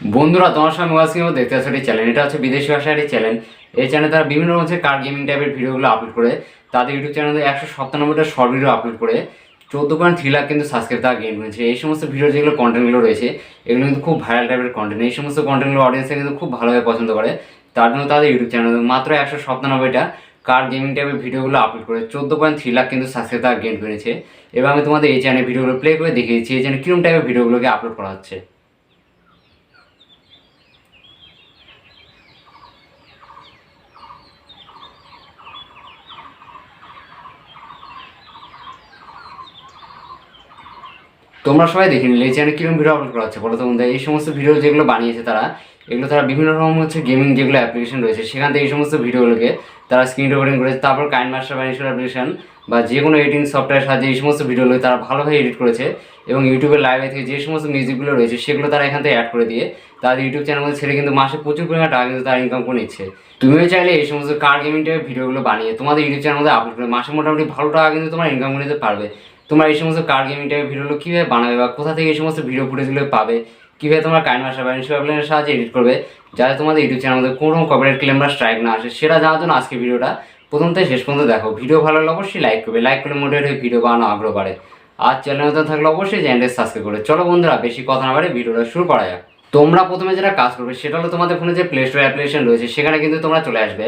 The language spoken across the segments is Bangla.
বন্ধুরা, তোমার সঙ্গে মোবাইল দেখতে পাচ্ছ একটি চ্যানেল এটা হচ্ছে বিদেশি ভাষার চ্যানেল এই চ্যানেলে তারা বিভিন্ন রকম কার গেমিং টাইপের ভিডিওগুলো আপলোড করে। তাদের ইউটিউব চ্যানেলে একশো সাতানব্বইটা শর্ট ভিডিও আপলোড করে। চোদ্দ পয়েন্ট থ্রি লাখ কিন্তু সাবস্ক্রাইব তারা গেইন করেছে। এই সমস্ত ভিডিও যেগুলো কন্টেন্টগুলো রয়েছে, এগুলো কিন্তু খুব ভাইরাল টাইপের কন্টেন্ট এই সমস্ত কন্টেন্টগুলো অডিয়েন্সে কিন্তু খুব ভালোভাবে পছন্দ করে। তার জন্য তাদের ইউটিউব চ্যানেল মাত্র একশো সাতানব্বইটা কার গেমিং টাইপের ভিডিওগুলো আপলোড করে চোদ্দ পয়েন্ট থ্রি লাখ কিন্তু সাবস্ক্রাইব তারা গেইন করেছে। এবার আমি তোমাদের এই চ্যানেলে ভিডিওগুলো প্লে করে দেখিয়েছি এই চ্যানেল কীরকম টাইপের ভিডিওগুলোকে আপলোড করা হচ্ছে। তোমরা সবাই দেখে নিলে, এই চ্যানেলে কীরকম ভিডিও আপলোড করা হচ্ছে? বলো তো বন্ধুরা, এই সমস্ত ভিডিও যেগুলো বানিয়েছে তারা, এগুলো তারা বিভিন্ন রকম হচ্ছে গেমিং যেগুলো অ্যাপ্লিকেশন রয়েছে, সেখান থেকে এই সমস্ত ভিডিওগুলোকে তারা স্ক্রিন রেকর্ডিং করেছে। তারপর কাইন মাস্টার বানিয়েছিল অ্যাপ্লিকেশন বা যে কোনো এডিটিং সফটওয়্যার সাহায্যে এই সমস্ত ভিডিওগুলো তারা ভালোভাবে এডিট করেছে এবং ইউটিউবের লাইভে থেকে যে সমস্ত মিউজিকগুলো রয়েছে, সেগুলো তারা এখান থেকে অ্যাড করে দিয়ে তাদের ইউটিউব চ্যানেল মধ্যে ছেড়ে কিন্তু মাসে প্রচুর পরিমাণ টাকা কিন্তু তারা ইনকাম করে নিচ্ছে। তুমিও চাইলে এই সমস্ত কার গেমিং টাইপের ভিডিওগুলো বানিয়ে তোমাদের ইউটিউব চ্যানেলে আপলোড করে, মাসে মোটামুটি ভালো টাকা কিন্তু তোমার ইনকাম করে নিতে পারবে। তোমরা এই সমস্ত কার গেমিং টাইপের ভিডিওগুলো কীভাবে বানাবে বা কোথা থেকে এই সমস্ত ভিডিও ফুটেজগুলো পাবে, কীভাবে তোমরা কাইন মাস্টার বা সাহায্যে এডিট করবে, যাতে তোমাদের ইউটিউব চ্যানেল কোনো কপিরাইট ক্লেম বা স্ট্রাইক না আসে, সেটা জানার জন্য আজকে ভিডিওটা প্রথম থেকে শেষ পর্যন্ত দেখো। ভিডিও ভালো লাগলে অবশ্যই লাইক করবে লাইক করলে মোটিভেট হয়ে ভিডিও বানানো আগ্রহ বাড়ে। আর চ্যানেল নতুন থাকলে অবশ্যই চ্যানেলটা সাবস্ক্রাইব করে। চলো বন্ধুরা, বেশি কথা না বাড়ে ভিডিওটা শুরু করা যাক। তোমরা প্রথমে যেটা কাজ করবে, সেটা হলো তোমাদের ফোনে যে প্লে স্টোর অ্যাপ্লিকেশন রয়েছে, সেখানে কিন্তু তোমরা চলে আসবে।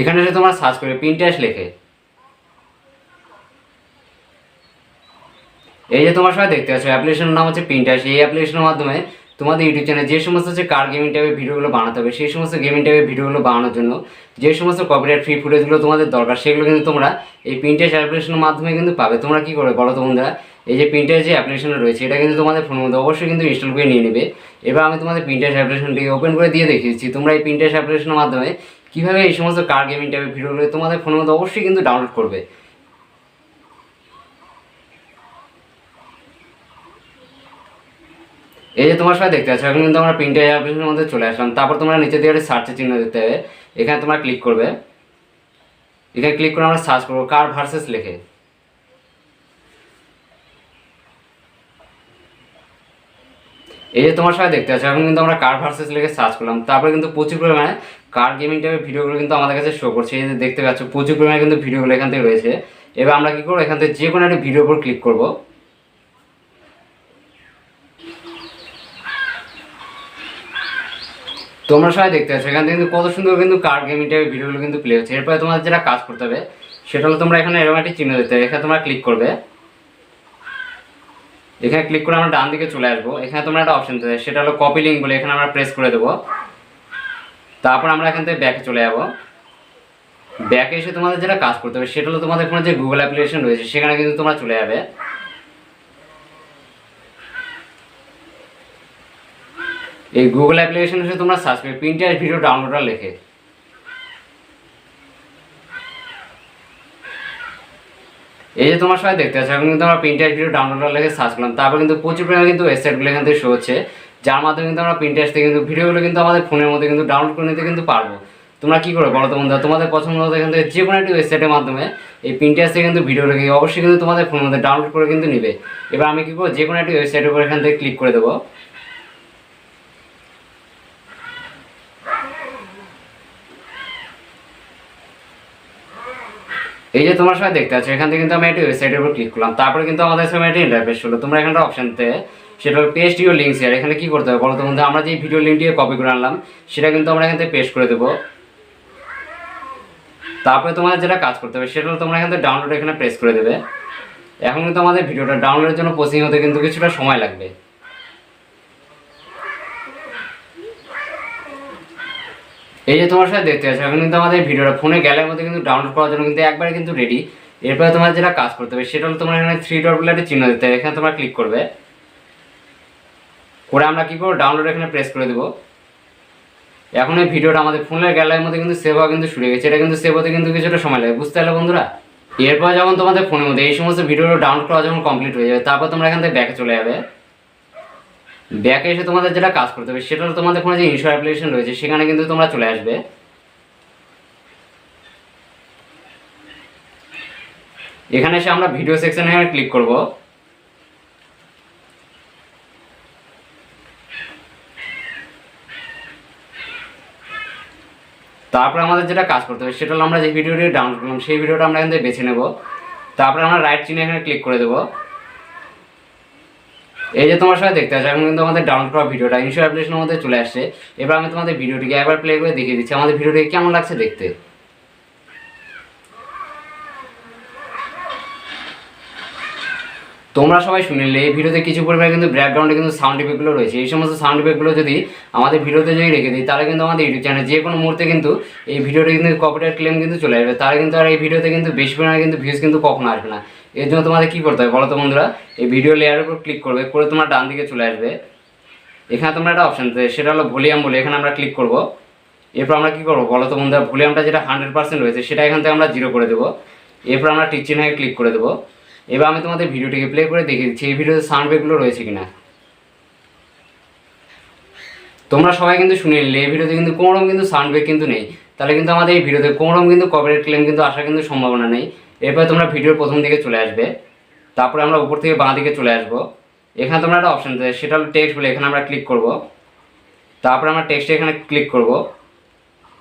এখানে এসে তোমরা সার্চ করবে পিনটাস লেখে। এই যে তোমার সবাই দেখতে পাচ্ছ অ্যাপ্লিকেশনের নাম হচ্ছে পিনটাস এই অ্যাপ্লিকেশনের মাধ্যমে তোমাদের ইউটিউব চ্যানেল যে সমস্ত হচ্ছে কার গেমিং টাইপের ভিডিওগুলো বানাতে হবে, সেই সমস্ত গেমিং টাইপের ভিডিওগুলো বানানোর জন্য যে সমস্ত কপিরাইট ফ্রি ফুটেজগুলো তোমাদের দরকার, সেগুলো কিন্তু তোমরা এই প্রিন্টেজ অ্যাপ্লিকেশনের মাধ্যমে কিন্তু পাবে। তোমরা কী করবে বলো বন্ধুরা? এই যে প্রিন্টেজ যে অ্যাপ্লিকেশন রয়েছে, এটা কিন্তু তোমাদের ফোনের মধ্যে অবশ্যই কিন্তু ইনস্টল করে নিয়ে নেবে। এবার আমি তোমাদের প্রিন্টেজ অ্যাপ্লিকেশনটি ওপেন করে দিয়ে দেখিয়েছি। তোমরা এই প্রিন্টেজ অ্যাপ্লিকেশনের মাধ্যমে কীভাবে এই সমস্ত কার গেমিং টাইপের ভিডিওগুলো তোমাদের ফোনের মধ্যে অবশ্যই কিন্তু ডাউনলোড করবে। এই যে তোমার সবাই দেখতে পাচ্ছ, এখন কিন্তু আমরা প্রিন্টার অ্যাপ্লিকেশনের মধ্যে চলে আসলাম। তারপর তোমরা নিচে দিয়ে একটা সার্চের চিহ্ন দিতে হবে এখানে তোমরা ক্লিক করবে। এখানে ক্লিক করে আমরা সার্চ করব কার ভার্সেস লেখে। এই যে তোমার সবাই দেখতে পাচ্ছ, এখন কিন্তু আমরা কার ভার্সেস লিখে সার্চ করলাম। তারপরে কিন্তু প্রচুর পরিমাণে কার গেমিং টাইপের ভিডিওগুলো কিন্তু আমাদের কাছে শো করছে। এই যে দেখতে পাচ্ছ, প্রচুর পরিমাণে কিন্তু ভিডিওগুলো এখান থেকে রয়েছে। এবার আমরা কী করব, এখান থেকে যে কোনো একটা ভিডিওর উপর ক্লিক করব। তোমরা সবাই দেখতে পাচ্ছ, এখান থেকে কিন্তু কত সুন্দর কিন্তু কার্ড গেমিং টাইপের ভিডিওগুলো কিন্তু প্লে হচ্ছে। এরপরে তোমাদের যেটা কাজ করতে হবে, সেটা হলো তোমরা এখানে এরকম একটি চিহ্ন দিতে হবে এখানে তোমরা ক্লিক করবে। এখানে ক্লিক করে আমরা ডান দিকে চলে আসব। এখানে তোমরা একটা অপশন দেবে সেটা হলো কপি লিঙ্ক বলে এখানে আমরা প্রেস করে দেবো। তারপর আমরা এখান থেকে ব্যাকে চলে যাব। ব্যাকে এসে তোমাদের যেটা কাজ করতে হবে, সেটা হলো তোমাদের ফোনে যে গুগল অ্যাপ্লিকেশন রয়েছে, সেখানে কিন্তু তোমরা চলে যাবে। এই গুগল অ্যাপ্লিকেশন হচ্ছে তোমরা সার্চ করবে প্রিন্টার ভিডিও ডাউনলোডার লেখে। এই যে তোমার সবাই দেখতে পাচ্ছ, এখন কিন্তু আমরা প্রিন্টার ভিডিও ডাউনলোডার লেখে সার্চ করলাম। তারপর কিন্তু প্রচুর পরিমাণে কিন্তু ওয়েবসাইটগুলো এখান থেকে শো হচ্ছে, যার মাধ্যমে কিন্তু আমরা প্রিন্টার থেকে কিন্তু ভিডিওগুলো কিন্তু আমাদের ফোনের মধ্যে কিন্তু ডাউনলোড করে নিতে কিন্তু পারব। তোমরা কি করো বলো তো বন্ধুরা? তোমাদের পছন্দ মতো এখান থেকে যে কোনো একটি ওয়েবসাইটের মাধ্যমে এই প্রিন্টার থেকে কিন্তু ভিডিও লেগে অবশ্যই কিন্তু তোমাদের ফোনের মধ্যে ডাউনলোড করে কিন্তু নিবে। এবার আমি কি করব? যে কোনো একটি ওয়েবসাইটের উপর এখান থেকে ক্লিক করে দেবো। এই যে তোমার সাথে দেখতে পাচ্ছ, এখান থেকে কিন্তু আমি একটি ওয়েবসাইটের উপর ক্লিক করলাম। তারপরে কিন্তু আমাদের সামনে একটা ইন্টারফেস হলো। তোমরা এখানটা অপশনতে সেটা হলো পেস্ট ইউর লিঙ্ক শেয়ার এখানে কি করতে হবে বলো তো বন্ধু? আমরা যে ভিডিও লিঙ্কটি কপি করে আনলাম, সেটা কিন্তু আমরা এখান থেকে পেস্ট করে দেবো। তারপরে তোমাদের যেটা কাজ করতে হবে, সেটা হলো তোমরা এখান থেকে ডাউনলোড এখানে প্রেস করে দেবে। এখন কিন্তু আমাদের ভিডিওটা ডাউনলোডের জন্য প্রসেসিং হতে কিন্তু কিছুটা সময় লাগবে। এই যে তোমার সাথে দেখতে পাচ্ছ, এখন কিন্তু আমাদের ভিডিওটা ফোনে গ্যালারির মধ্যে কিন্তু ডাউনলোড করার জন্য কিন্তু একবারে কিন্তু রেডি এরপরে তোমার যেটা কাজ করতে হবে, সেটা হলো তোমার এখানে থ্রি ডট বলে একটা চিহ্ন দিতে হবে। এখানে তোমরা ক্লিক করবে। করে আমরা কি করব? ডাউনলোড এখানে প্রেস করে দেবো। এখন এই ভিডিওটা আমাদের ফোনের গ্যালারির মধ্যে কিন্তু সেভ হওয়া কিন্তু শুরু গেছে। এটা কিন্তু সেভ হতে কিন্তু কিছুটা সময় লাগে, বুঝতে পারলে বন্ধুরা? এরপর যখন তোমাদের ফোনের মধ্যে এই সমস্ত ভিডিওটা ডাউনলোড করা যখন কমপ্লিট হয়ে যাবে, তারপর তোমরা এখান থেকে ব্যাকে চলে যাবে। ব্যাকে এসে তোমাদের যেটা কাজ করতে হবে, সেটা তোমাদের কোনো যে ইনশোর অ্যাপ্লিকেশন রয়েছে, সেখানে কিন্তু তোমরা চলে আসবে। এখানে এসে আমরা ভিডিও সেকশনে ক্লিক করব। তারপরে আমাদের যেটা কাজ করতে হবে, সেটা হলো আমরা যে ভিডিওটি ডাউনলোড করলাম, সেই ভিডিওটা আমরা কিন্তু বেছে নেব। তারপরে আমরা রাইট চিনে এখানে ক্লিক করে দেবো। এই যে তোমার সাথে দেখতে পাচ্ছ এখন কিন্তু আমাদের ডাউনলোড করা ভিডিওটা ইনশো অ্যাপ্লিকেশনের মধ্যে চলে আসছে। এবার আমি তোমাদের ভিডিওটিকে একবার প্লে করে দেখিয়ে দিচ্ছি, আমাদের ভিডিওটি কেমন লাগছে দেখতে? তোমরা সবাই শুনলে এই ভিডিওতে কিছু পরিমাণে কিন্তু ব্যাকগ্রাউন্ডে কিন্তু সাউন্ড ইফেক্টগুলো রয়েছে। এই সমস্ত সাউন্ড ইফেক্টগুলো যদি আমাদের ভিডিওতে যদি রেখে দিই, তাহলে কিন্তু আমাদের ইউটিউব চ্যানেল যে কোনো মুহূর্তে কিন্তু এই ভিডিওটা কিন্তু কপিরাইট ক্লেম কিন্তু চলে আসবে। তারা কিন্তু আর এই ভিডিওতে কিন্তু বেশি পরিমাণে কিন্তু ভিউজ কিন্তু কখনো আসবে না। এর জন্য তোমাদের কী করতে হবে বলো তো বন্ধুরা? এই ভিডিও লেয়ারের উপর ক্লিক করবে, করে তোমার ডান দিকে চলে আসবে। এখানে তোমরা একটা অপশান সেটা হলো ভলিউম বলে, এখানে আমরা ক্লিক করব। এরপর আমরা কী করব বলো তো বন্ধুরা? ভলিউমটা যেটা হান্ড্রেড পার্সেন্ট রয়েছে, সেটা এখান থেকে আমরা জিরো করে দেবো। এরপর আমরা টিচিং হয়ে ক্লিক করে দেবো। এবার আমি তোমাদের ভিডিওটিকে প্লে করে দেখিয়ে দিচ্ছি, এই ভিডিওতে সাউন্ড ব্রেকগুলো রয়েছে কিনা। তোমরা সবাই কিন্তু শুনে নিলে, এই ভিডিওতে কিন্তু কোনো রকম কিন্তু সাউন্ড ব্রেক কিন্তু নেই। তাহলে কিন্তু আমাদের এই ভিডিওতে কোনো রকম কিন্তু কপিরাইট ক্লেম কিন্তু আসার কিন্তু সম্ভাবনা নেই। এরপর তোমরা ভিডিওর প্রথম দিকে চলে আসবে। তারপরে আমরা উপর থেকে বাঁ দিকে চলে আসব। এখানে তোমরা একটা অপশান দেবে সেটা হলো টেক্সট বলে, এখানে আমরা ক্লিক করব। তারপরে আমরা টেক্সটে এখানে ক্লিক করব।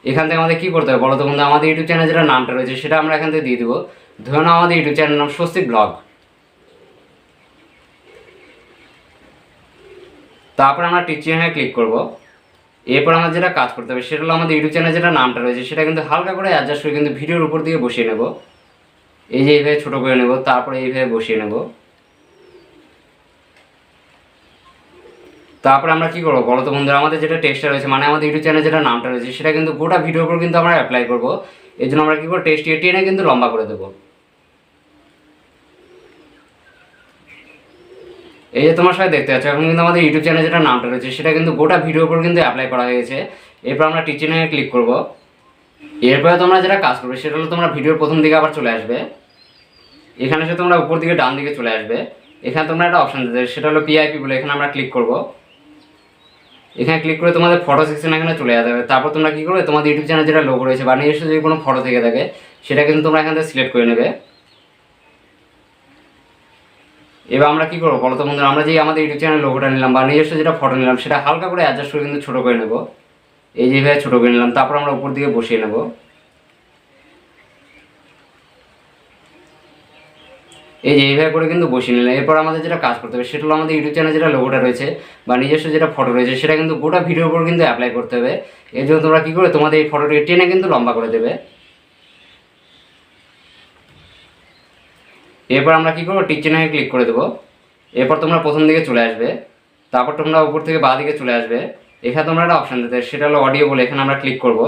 এখান থেকে আমাদের কী করতে হবে বলো তো বন্ধু? আমাদের ইউটিউব চ্যানেল যেটা নামটা রয়েছে, সেটা আমরা এখান থেকে দিয়ে দেবো। ধরে নাও আমাদের ইউটিউব চ্যানেল নাম স্বস্তিক ব্লগ। তারপর আমরা টিচিং হ্যাঁ ক্লিক করব। এরপর আমাদের যেটা কাজ করতে হবে, সেটা হলো আমাদের ইউটিউব চ্যানেল যেটা নামটা রয়েছে, সেটা কিন্তু হালকা করে অ্যাডজাস্ট করে কিন্তু ভিডিওর উপর দিয়ে বসিয়ে নেব। এই যে এইভাবে ছোটো করে নেব, তারপরে এইভাবে বসিয়ে নেব। তারপরে আমরা কি করব বলো তো বন্ধুরা? আমাদের যেটা টেস্টটা রয়েছে মানে আমাদের ইউটিউব চ্যানেল যেটা নামটা রয়েছে, সেটা কিন্তু গোটা ভিডিওর উপর কিন্তু আমরা অ্যাপ্লাই করব। এর জন্য আমরা কি করব? টেস্ট টেনে কিন্তু লম্বা করে দেবো। এই যে তোমার সাথে দেখতে পাচ্ছ, এখন কিন্তু আমাদের ইউটিউব চ্যানেল যেটা নামটা রয়েছে, সেটা কিন্তু গোটা ভিডিওর উপর কিন্তু অ্যাপ্লাই করা হয়েছে। এরপর আমরা টিচিংয়ে ক্লিক করব। এরপরে তোমরা যেটা কাজ করবে, সেটা হলো তোমরা ভিডিওর প্রথম দিকে আবার চলে আসবে। এখানে এসে তোমরা উপর দিকে ডান দিকে চলে আসবে। এখানে তোমরা একটা অপশান দিতে সেটা হলো পিআইপি বলে এখানে আমরা ক্লিক করব। এখানে ক্লিক করে তোমাদের ফটো সেকশন এখানে চলে যেতে হবে। তারপর তোমরা কী করবে, তোমাদের ইউটিউব চ্যানেল যেটা লোগো রয়েছে বা নিজস্ব যদি কোনো ফটো থেকে থাকে, সেটা কিন্তু তোমরা এখান থেকে সিলেক্ট করে নেবে। এবার আমরা কী করব বলো তো বন্ধুরা, আমরা যে আমাদের ইউটিউব চ্যানেল লোগোটা নিলাম বা নিজস্ব যেটা ফটো নিলাম, সেটা হালকা করে অ্যাডজাস্ট করে কিন্তু ছোটো করে নেব। এই যেভাবে ছোটো করে নিলাম, তারপর আমরা উপর দিকে বসিয়ে নেব। এই যে এইভাবে করে কিন্তু বসিয়ে নিলাম। এরপর আমাদের যেটা কাজ করতে হবে, সেটা হলো আমাদের ইউটিউব চ্যানেল যেটা লোগোটা রয়েছে বা নিজস্ব যেটা ফটো রয়েছে, সেটা কিন্তু গোটা ভিডিওর উপর কিন্তু অ্যাপ্লাই করতে হবে। এর জন্য তোমরা কী করে তোমাদের এই ফটোটি টেনে কিন্তু লম্বা করে দেবে। এরপর আমরা কী করব, টিক চিহ্নে ক্লিক করে দেবো। এরপর তোমরা প্রথম দিকে চলে আসবে, তারপর তোমরা উপর থেকে বাঁ দিকে চলে আসবে। এখানে তোমরা একটা অপশান দিতে, সেটা হলো অডিও বলে, এখানে আমরা ক্লিক করব।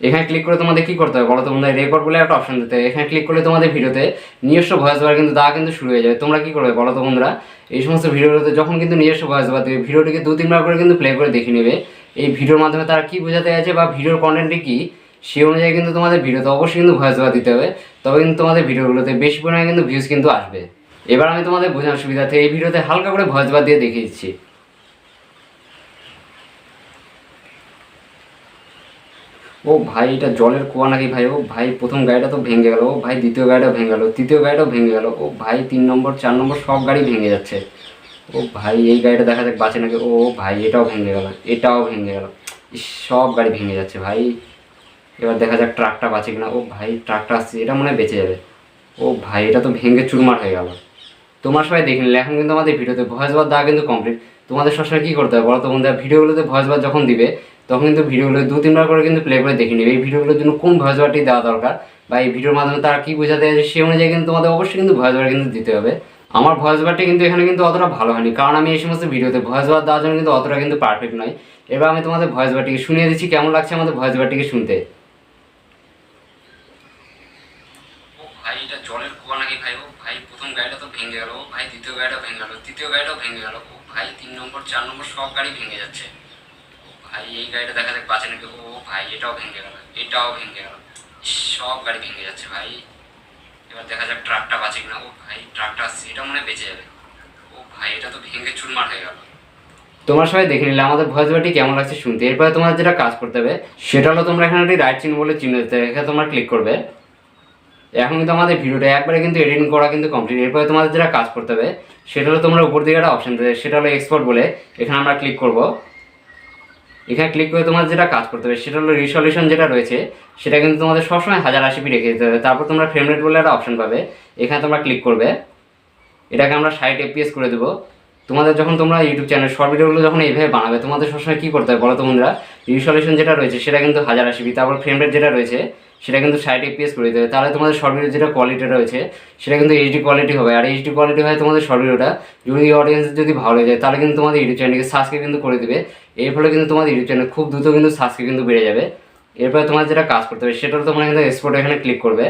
এখানে ক্লিক করে তোমাদের কী করতে হবে বলো তোমাদের রেকর্ড বলে একটা অপশান দিতে। এখানে ক্লিক করলে তোমাদের ভিডিওতে নিজস্ব ভয়েস ওভার কিন্তু দেওয়া কিন্তু শুরু হয়ে যাবে। তোমরা কী করবে বলো তো বন্ধুরা? এই সমস্ত ভিডিওগুলোতে যখন কিন্তু নিজস্ব ভয়েস ওভার দেবে, ভিডিওটিকে দু, তিনবার করে কিন্তু প্লে করে দেখে নেবে। এই ভিডিওর মাধ্যমে তারা কী বোঝাতে আছে বা ভিডিওর কন্টেন্টটি কী, সে অনুযায়ী কিন্তু তোমাদের ভিডিওতে অবশ্যই কিন্তু ভয়েস ওভার দিতে হবে। তবে কিন্তু তোমাদের ভিডিওগুলোতে বেশি পরিমাণে কিন্তু ভিউজ কিন্তু আসবে। এবার আমি তোমাদের বোঝানোর সুবিধার্থে এই ভিডিওতে হালকা করে ভয়েস ওভার দিয়ে দেখিয়ে দিচ্ছি। ও ভাই, এটা জলের কুয়া নাকি ভাই? ও ভাই, প্রথম গাড়িটা তো ভেঙে গেল। ও ভাই, দ্বিতীয় গাড়িটাও ভেঙে গেল। তৃতীয় গাড়িটাও ভেঙে গেল। ও ভাই, তিন নম্বর, চার নম্বর সব গাড়ি ভেঙে যাচ্ছে। ও ভাই, এই গাড়িটা দেখা যাক বাঁচে নাকি। ও ভাই, এটাও ভেঙে গেল। এটাও ভেঙে গেল। সব গাড়ি ভেঙে যাচ্ছে ভাই। এবার দেখা যাক ট্রাকটা বাঁচে কিনা। ও ভাই, ট্রাকটা আসছে। এটা মনে হয় বেঁচে যাবে। ও ভাই, এটা তো ভেঙে চুরমার হয়ে গেল। তোমার সবাই দেখে নিলে। এখন কিন্তু আমাদের ভিডিওতে ভয়েস বার দেওয়া কিন্তু কমপ্লিট তোমাদের সবসময় কী করতে হবে বলো তো বন্ধুরা? ভিডিওগুলোতে ভয়েস বার যখন দিবে তখন কিন্তু ভিডিওগুলো দু তিনবার করে কিন্তু প্লে করে দেখে নেবে এই ভিডিওগুলোর জন্য কোন ভয়েস বারটি দেওয়া দরকার বা এই ভিডিওর মাধ্যমে তারা কী বোঝাতে আছে সেই অনুযায়ী কিন্তু তোমাদের অবশ্যই কিন্তু ভয়েস বার কিন্তু দিতে হবে। আমার ভয়েস বারটি কিন্তু এখানে কিন্তু অতটা ভালো হয়নি, কারণ আমি এই সমস্ত ভিডিওতে ভয়েস বার দেওয়ার জন্য কিন্তু অতটা কিন্তু পারফেক্ট নয়। এবার আমি তোমাদের ভয়েস বারটিকে শুনিয়ে দিচ্ছি, কেমন লাগছে আমাদের ভয়েস বারটিকে শুনতে? ভাই, এটা জলের নাকি ভাই? ও ভাই, প্রথম তো ভেঙে গেল। ভাই, দ্বিতীয় ভেঙে গেল তৃতীয় ভেঙে ভাই, তিন নম্বর, চার নম্বর সব গাড়ি ভেঙে যাচ্ছে। ভাই, এই গাড়িটা দেখা যাক বাঁচে নাকি? ও ভাই, এটাও ভেঙে গেল, এটাও ভেঙে গেল। সব গাড়ি ভেঙে যাচ্ছে ভাই। এবার দেখা যাক ট্রাকটা বাঁচে কিনা। ও ভাই, ট্রাকটা আসছে, এটা মনে বেঁচে যাবে। ও ভাই, এটা তো ভেঙে চুরমার হয়ে গেল। তোমার সবাই দেখে নিলে, আমাদের ভয়েস বাটি কেমন লাগছে শুনতে? এরপরে তোমার যেটা কাজ করতে হবে, সেটা হলো তোমরা এখানে একটি রাইট চিহ্ন বলে চিহ্ন দিতে এখানে তোমরা ক্লিক করবে। এখন কিন্তু আমাদের ভিডিওটা একবারে কিন্তু এডিটিং করা কিন্তু কমপ্লিট এরপরে তোমাদের যেটা কাজ করতে হবে, সেটা হলো তোমরা উপর দিকে একটা অপশন দেবে সেটা হলো এক্সপোর্ট বলে। এখানে আমরা ক্লিক করব। এখানে ক্লিক করে তোমার যেটা কাজ করতে হবে, সেটা হলো রিসলিউশন যেটা রয়েছে, সেটা কিন্তু তোমাদের সবসময় হাজার আশিপি রেখে দিতে হবে। তারপর তোমরা ফ্রেম রেট বলে একটা অপশন পাবে, এখানে তোমরা ক্লিক করবে। এটাকে আমরা ষাট এপিএস করে দেবো। তোমাদের যখন তোমরা ইউটিউব চ্যানেল শর্ট ভিডিওগুলো যখন এইভাবে বানাবে, তোমাদের সবসময় কী করতে হবে বলো তো বন্ধুরা? রিসলিউশন যেটা রয়েছে, সেটা কিন্তু হাজার আশিপি তারপর ফ্রেম রেট যেটা রয়েছে, সেটা কিন্তু ষাট এপিএস করে দিতে হবে। তাহলে তোমাদের শর্ট ভিডিও যেটা কোয়ালিটি রয়েছে, সেটা কিন্তু এইচডি কোয়ালিটি হবে। আর এইচডি কোয়ালিটি হয় তোমাদের শর্ট ভিডিওটা যদি অডিয়েন্স যদি ভালো হয়ে যায়, তাহলে কিন্তু তোমাদের ইউটিউব চ্যানেলকে সাবস্ক্রাইব কিন্তু করে দেবে। এর ফলে কিন্তু তোমার ইউটিউব চ্যানেল খুব দ্রুত কিন্তু সাবস্ক্রাইব কিন্তু বেড়ে যাবে। এরপরে তোমার যেটা কাজ করতে হবে, সেটা তোমরা কিন্তু এক্সপোর্ট এখানে ক্লিক করবে।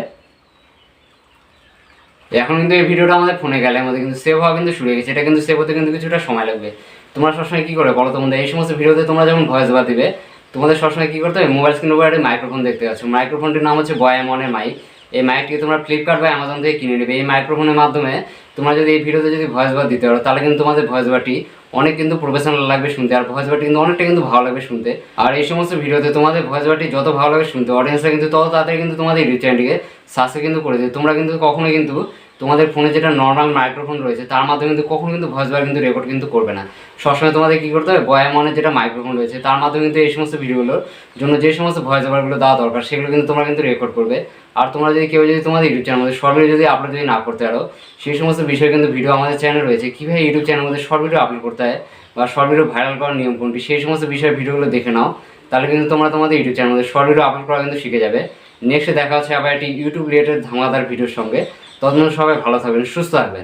এখন কিন্তু এই ভিডিওটা আমাদের ফোনে গেলে আমাদের কিন্তু সেভ হওয়া কিন্তু শুরু হয়ে গেছে। এটা কিন্তু সেভ হতে কিন্তু কিছুটা সময় লাগবে। তোমরা সবসময় কী করে বলো তোমাদের এই সমস্ত ভিডিওতে তোমরা যখন ভয়েস ওভার দিবে, তোমাদের সবসময় কী করতে হবে? মোবাইল স্ক্রিন উপরে একটা মাইক্রোফোন দেখতে পাচ্ছ। মাইক্রোফোনটির নাম হচ্ছে বয় এমনের মাইক এই মাইকটি তোমরা ফ্লিপকার্ট বা অ্যামাজন থেকে কিনে নেবে। এই মাইক্রোফোনের মাধ্যমে তোমরা যদি এই ভিডিওতে যদি ভয়েস ওভার দিতে পারো, তাহলে কিন্তু তোমাদের ভয়েস ওভারটি অনেক কিন্তু প্রফেশনাল লাগবে শুনতে, আর ভয়েস ওভারটি কিন্তু অনেকটা কিন্তু ভালো লাগবে শুনতে। আর এই সমস্ত ভিডিওতে তোমাদের ভয়েস ওভারটি যত ভালো লাগে শুনতে অডিয়েন্সরা কিন্তু তত তাড়াতাড়ি কিন্তু তোমাদের ইউটিউব সাসে কিন্তু করে দেবে। তোমরা কিন্তু কখনোই কিন্তু তোমাদের ফোনে যেটা নর্মাল মাইক্রোফোন রয়েছে, তার মাধ্যমে কিন্তু কখনো কিন্তু ভয়েস ওভার কিন্তু রেকর্ড কিন্তু করবে না। সবসময় তোমাদের কী করতে হবে? বয়ামনের যেটা মাইক্রোফোন রয়েছে, তার মাধ্যমে কিন্তু এই সমস্ত ভিডিওগুলোর জন্য যে সমস্ত ভয়েস ওভারগুলো দেওয়া দরকার, সেগুলো কিন্তু তোমরা কিন্তু রেকর্ড করবে। আর তোমরা যদি কেউ যদি তোমাদের ইউটিউব চ্যানেল মধ্যে শর্ট যদি আপলোড যদি না করতে পারো, সেই সমস্ত বিষয়ে কিন্তু ভিডিও আমাদের চ্যানেল রয়েছে। কীভাবে ইউটিউব চ্যানেলের মধ্যে শর্ট ভিডিও আপলোড করতে হয়? বা শর্ট ভিডিও ভাইরাল করার নিয়ম কোনটি? সেই সমস্ত বিষয়ে ভিডিওগুলো দেখে নাও। তাহলে কিন্তু তোমরা তোমাদের ইউটিউব চ্যানেল মধ্যে শর্ট ভিডিও আপলোড করা কিন্তু শিখে যাবে। নেক্সট দেখা হচ্ছে আবার একটি ইউটিউব রিলেটেড ধামাদার ভিডিওর সঙ্গে। ততদিন সবাই ভালো থাকবেন সুস্থ থাকবেন